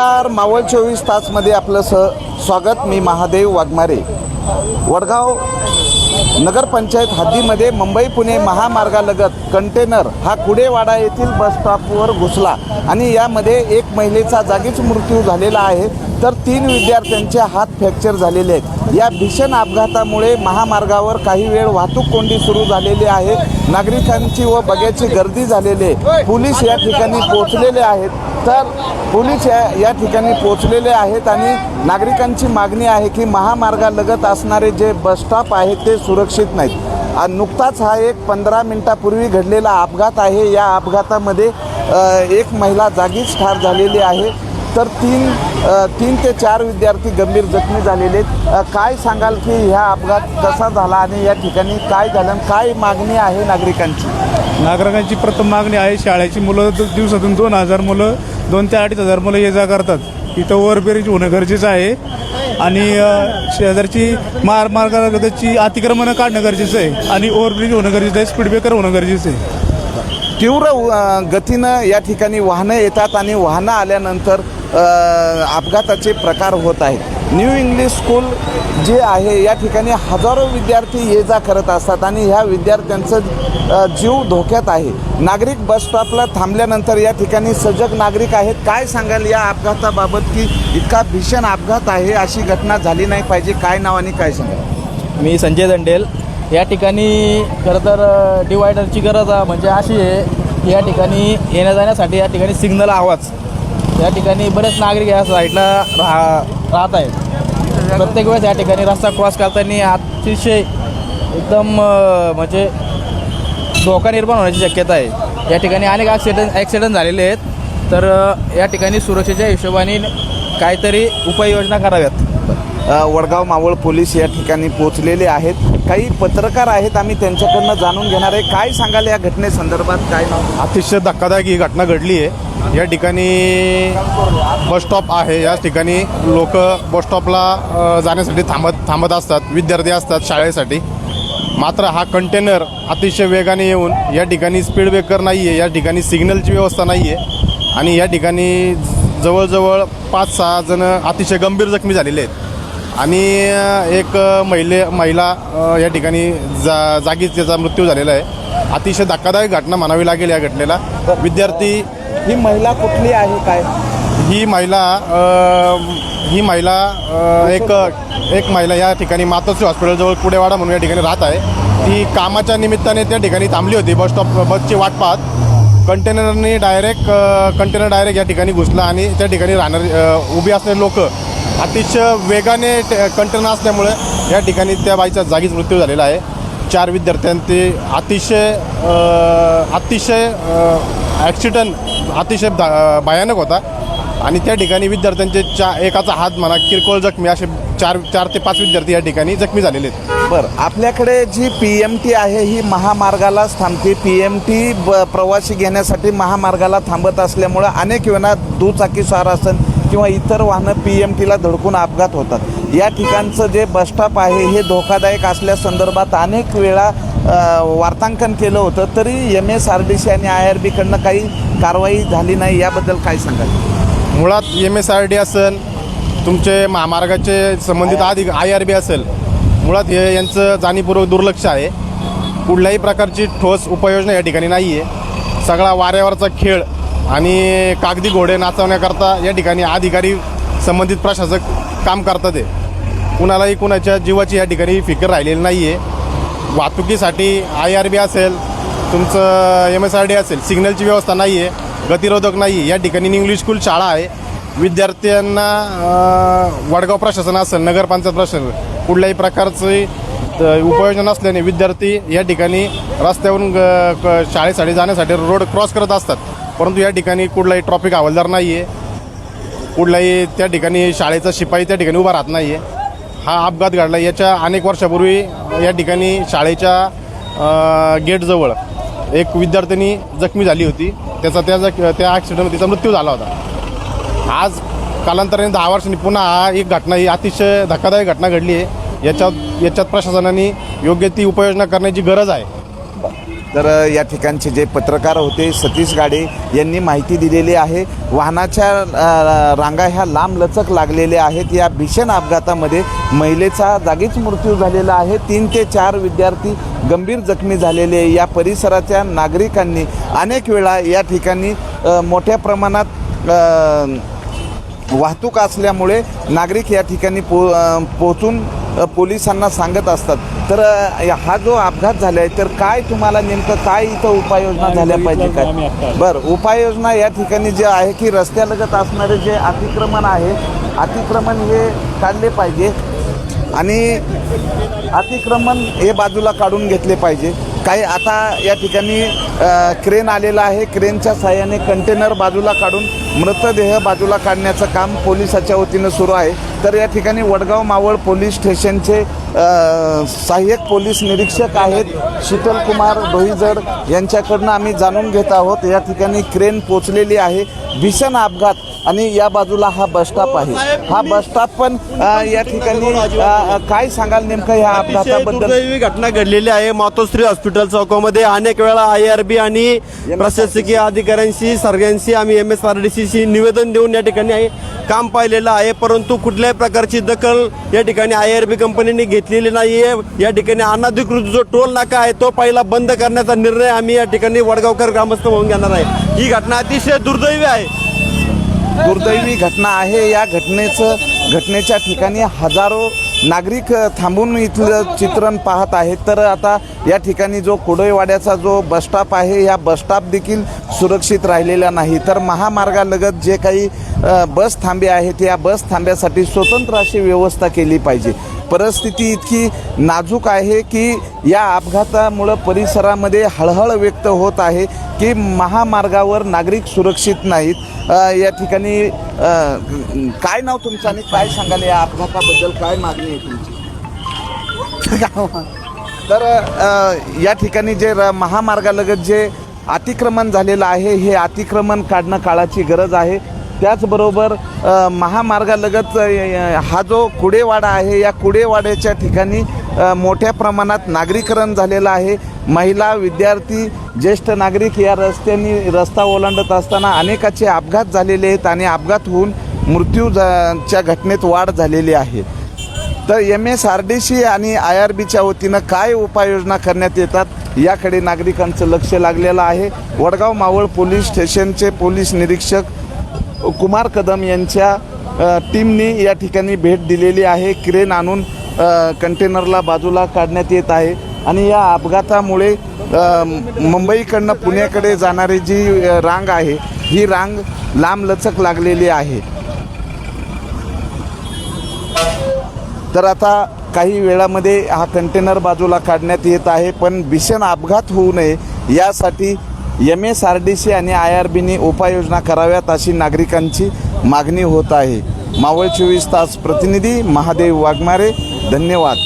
नमस्कार. मावळ चोवीस तासमध्ये आपलं स स्वागत. मी महादेव वाघमारे. वडगाव नगरपंचायत हद्दीमध्ये मुंबई पुणे महामार्गालगत कंटेनर हा कुडेवाडा येथील बस स्टॉपवर घुसला आणि यामध्ये एक महिलेचा जागीच मृत्यू झालेला आहे. तर तीन विद्यार्थ्यांचे हात फ्रॅक्चर झालेले आहेत. या भीषण अपघातामुळे महामार्गावर काही वेळ वाहतूक कोंडी सुरू झालेली आहे. नागरिकांची व बग्याची गर्दी झालेली आहे. पोलीस या ठिकाणी पोहोचलेले आहेत. तर पोलीस या या ठिकाणी पोहोचलेले आहेत आणि नागरिकांची मागणी आहे की महामार्गालगत असणारे जे बसस्टॉप आहेत ते सुरक्षित नाहीत. नुकताच हा एक पंधरा मिनिटापूर्वी घडलेला अपघात आहे. या अपघातामध्ये एक महिला जागीच ठार झालेली आहे. तर तीन तीन ते चार विद्यार्थी गंभीर जखमी झालेले आहेत. काय सांगाल की ह्या अपघात कसा झाला आणि या ठिकाणी काय झालं काय मागणी आहे नागरिकांची? नागरिकांची प्रथम मागणी आहे शाळेची मुलं दिवसातून दोन हजार मुलं दोन ते अडीच हजार मुलं ये जा करतात. इथं ओव्हरब्रिज होणं गरजेचं आहे आणि शेजारची मार मार्गालगतची अतिक्रमणं काढणं गरजेचं आहे आणि ओव्हरब्रिज होणं गरजेचं आहे स्पीड ब्रेकर होणं गरजेचं आहे. तीव्र गतीनं या ठिकाणी वाहनं येतात आणि वाहनं आल्यानंतर अपघाताचे प्रकार होत आहेत. न्यू इंग्लिश स्कूल जे आहे या ठिकाणी हजारो विद्यार्थी ये जा करत असतात आणि ह्या विद्यार्थ्यांचं जीव धोक्यात आहे. नागरिक बस स्टॉपला थांबल्यानंतर या ठिकाणी सजग नागरिक आहेत. काय सांगाल या अपघाताबाबत की इतका भीषण अपघात आहे अशी घटना झाली नाही पाहिजे काय नाव आणि काय सांगाल? मी संजय दंडेल. या ठिकाणी खरं तर डिवायडरची गरज आहे म्हणजे अशी आहे की या ठिकाणी येण्या जाण्यासाठी या ठिकाणी सिग्नल आवाज. या ठिकाणी बरेच नागरिक या साईडला राहा राहत आहेत. प्रत्येक वेळेस या ठिकाणी रस्ता क्रॉस करताना अतिशय एकदम म्हणजे धोका निर्माण होण्याची शक्यता आहे. या ठिकाणी अनेक ॲक्सिडेंट ॲक्सिडेंट झालेले आहेत. तर या ठिकाणी सुरक्षेच्या हिशोबाने काहीतरी उपाययोजना कराव्यात. वडगाव मावळ पोलीस या ठिकाणी पोहोचलेले आहेत. काही पत्रकार आहेत आम्ही त्यांच्याकडनं जाणून घेणार आहे. काय सांगाल या घटनेसंदर्भात? काय अतिशय धक्कादायक ही घटना घडली आहे. या ठिकाणी बस स्टॉप आहे. या ठिकाणी लोक बस स्टॉपला जाण्यासाठी थांबत थांबत असतात. विद्यार्थी असतात शाळेसाठी. मात्र हा कंटेनर अतिशय वेगाने येऊन या ठिकाणी स्पीड ब्रेकर नाही आहे या ठिकाणी सिग्नलची व्यवस्था नाही आहे आणि या ठिकाणी जवळजवळ पाच सहा जण अतिशय गंभीर जखमी झालेले आहेत. आणि एक महिले महिला या ठिकाणी जा जागीच त्याचा मृत्यू झालेला आहे. अतिशय धक्कादायक घटना म्हणावी लागेल या घटनेला. विद्यार्थी ही महिला कुठली आहे काय? ही महिला ही महिला एक एक महिला या ठिकाणी मातोश्री हॉस्पिटलजवळ कुडेवाडा म्हणून या ठिकाणी राहत आहे. ती कामाच्या निमित्ताने त्या ठिकाणी थांबली होती. बस स्टॉप बसची वाट पाहत कंटेनरने डायरेक्ट कंटेनर डायरेक्ट या ठिकाणी घुसला आणि त्या ठिकाणी राहणारे उभी असणारे लोक अतिशय वेगाने कंटेनर असल्यामुळे या ठिकाणी त्या बाईचा जागीच मृत्यू झालेला आहे. चार विद्यार्थ्यांचे अतिशय अतिशय ॲक्सिडंट अतिशय दा- भयानक होता. आणि त्या ठिकाणी विद्यार्थ्यांचे चा एकाचा हात म्हणा किरकोळ जखमी असे चार चार ते पाच विद्यार्थी या ठिकाणी जखमी झालेले आहेत. बरं आपल्याकडे जी पी एम टी आहे ही महामार्गालाच थांबते. पी एम टी ब प्रवासी घेण्यासाठी महामार्गाला थांबत असल्यामुळं अनेक वेळा दुचाकी स्वार असेल किंवा इतर वाहनं पी एम टीला धडकून अपघात होतात. या ठिकाणचं जे बसस्टॉप आहे हे धोकादायक असल्यासंदर्भात अनेक वेळा वार्तांकन केलं होतं. तरी M S R D C आणि आय आर बीकडनं काही कारवाई झाली नाही. याबद्दल काय सांगाल? मुळात एम एस आर डी असेल तुमचे महामार्गाचे संबंधित अधिक आय आर बी असेल मुळात हे यांचं जाणीवपूर्वक दुर्लक्ष आहे. कुठल्याही प्रकारची ठोस उपाययोजना या ठिकाणी नाही आहे सगळा वाऱ्यावरचा खेळ आणि कागदी घोडे नाचवण्याकरता या ठिकाणी अधिकारी संबंधित प्रशासक काम करतात आहे कुणालाही कुणाच्या जीवाची या ठिकाणी फिकर राहिलेली नाही आहे वाहतुकीसाठी आय आर बी असेल तुमचं एम एस आर डी असेल सिग्नलची व्यवस्था नाही आहे गतिरोधक नाही आहे या ठिकाणी इंग्लिश स्कूल शाळा आहे. विद्यार्थ्यांना वडगाव प्रशासन असेल नगरपंचायत प्रशासन कुठल्याही प्रकारची उपाययोजना असल्याने विद्यार्थी या ठिकाणी रस्त्यावरून ग- क- शाळेसाठी जाण्यासाठी रोड क्रॉस करत असतात. परंतु या ठिकाणी कुठलाही ट्रॉफिक हवालदार नाही आहे कुठलाही त्या ठिकाणी शाळेचा शिपाई त्या ठिकाणी उभा राहत नाही आहे हा अपघात घडला. याच्या अनेक वर्षापूर्वी या ठिकाणी शाळेच्या गेटजवळ एक विद्यार्थिनी जखमी झाली होती. त्याचा त्या जख त्या ॲक्सिडेंटमध्ये तिचा मृत्यू झाला होता. आज कालांतराने दहा वर्षांनी पुन्हा हा एक घटना ही अतिशय धक्कादायक घटना घडली आहे. याच्यात याच्यात प्रशासनाने योग्य ती उपाययोजना करण्याची गरज आहे. तर या ठिकाणचे जे पत्रकार होते सतीश गाडे यांनी माहिती दिलेली आहे. वाहनाच्या रांगा ह्या लांब लचक लागलेल्या आहेत. या भीषण अपघातामध्ये महिलेचा जागीच मृत्यू झालेला आहे. तीन ते चार विद्यार्थी गंभीर जखमी झालेले या परिसराच्या नागरिकांनी अनेक वेळा या ठिकाणी मोठ्या प्रमाणात वाहतूक असल्यामुळे नागरिक या ठिकाणी पो पोचून पोहोचून पोलिसांना सांगत असतात. तर हा जो अपघात झाला आहे तर काय तुम्हाला नेमकं काय इथं उपाययोजना झाल्या पाहिजे काय? बरं उपाययोजना या ठिकाणी जे आहे की रस्त्यालगत असणारे जे अतिक्रमण आहे अतिक्रमण हे काढले पाहिजे आणि अतिक्रमण हे बाजूला काढून घेतले पाहिजे. काही आता या ठिकाणी क्रेन आलेला आहे. क्रेनच्या साहाय्याने कंटेनर बाजूला काढून मृतदेह बाजूला काढण्याचं काम पोलिसाच्या वतीनं सुरू आहे. तर या ठिकाणी वडगाव मावळ पोलीस स्टेशनचे सहाय्यक पोलीस निरीक्षक आहेत. शीतलकुमार डोईजड यांच्याकडनं आम्ही जाणून घेत आहोत. या ठिकाणी क्रेन पोचलेली आहे. भीषण अपघात आणि या बाजूला हा बसस्टॉप आहे. हा बसस्टॉप पण या ठिकाणी काय सांगाल नेमकं या अतिशय अपघाताबद्दल? घटना घडलेली आहे. मातोश्री हॉस्पिटल चौकामध्ये अनेक वेळा आय आर बी आणि प्रशासकीय अधिकाऱ्यांशी सर्वांशी आम्ही एम एस आर डी सीशी निवेदन देऊन या ठिकाणी काम पाहिलेलं आहे. परंतु कुठल्याही प्रकारची दखल या ठिकाणी आय आर बी कंपनीने घेतलेली नाही आहे या ठिकाणी अनाधिकृत जो टोल नाका आहे तो पहिला बंद करण्याचा निर्णय आम्ही या ठिकाणी वडगावकर ग्रामस्थ म्हणून घेणार आहे. ही घटना अतिशय दुर्दैवी आहे. दुर्दैवी घटना आहे. या घटनेचं घटनेच्या ठिकाणी हजारो नागरिक थांबून इथलं चित्रण पाहत आहेत. तर आता या ठिकाणी जो कुडईवाड्याचा जो बसस्टॉप आहे या बसस्टॉप देखील सुरक्षित राहिलेला नाही. तर महामार्गालगत जे काही बस थांबे आहेत या बस थांब्यासाठी स्वतंत्र अशी व्यवस्था केली पाहिजे. परिस्थिती इतकी नाजूक आहे की या अपघातामुळं परिसरामध्ये हळहळ व्यक्त होत आहे की महामार्गावर नागरिक सुरक्षित नाहीत. या ठिकाणी काय नाव तुमचं आणि काय सांगाल या अपघाताबद्दल? काय मागणी आहे तुमची? तर या ठिकाणी जे र- महामार्गालगत जे अतिक्रमण झालेलं आहे हे अतिक्रमण काढणं काळाची गरज आहे. त्याचबरोबर महामार्गालगत हा जो कुडेवाडा आहे या कुडेवाड्याच्या ठिकाणी मोठ्या प्रमाणात नागरीकरण झालेलं आहे. महिला विद्यार्थी ज्येष्ठ नागरिक या रस्त्यांनी रस्ता ओलांडत असताना अनेकाचे अपघात झालेले आहेत आणि अपघात होऊन मृत्यू च्या घटनेत वाढ झालेली आहे. तर M S R D C आणि आय आर बीच्या वतीनं काय उपाययोजना करण्यात येतात याकडे नागरिकांचं लक्ष लागलेलं आहे. वडगाव मावळ पोलीस स्टेशनचे पोलीस निरीक्षक कुमार कदम यांच्या टीमने या ठिकाणी भेट दिलेली आहे. क्रेन आणून कंटेनरला बाजूला काढण्यात येत आहे. आणि या अपघातामुळे मुंबईकडनं पुण्याकडे जाणारी जी रांग आहे ही रांग लांबलचक लागलेली आहे. तर आता काही वेळामध्ये हा कंटेनर बाजूला काढण्यात येत आहे पण भीषण अपघात होऊ नये यासाठी M S R D C आणि आय आर बीने उपाययोजना कराव्यात अशी नागरिकांची मागणी होत आहे. मावळ चोवीस तास प्रतिनिधी महादेव वाघमारे धन्यवाद.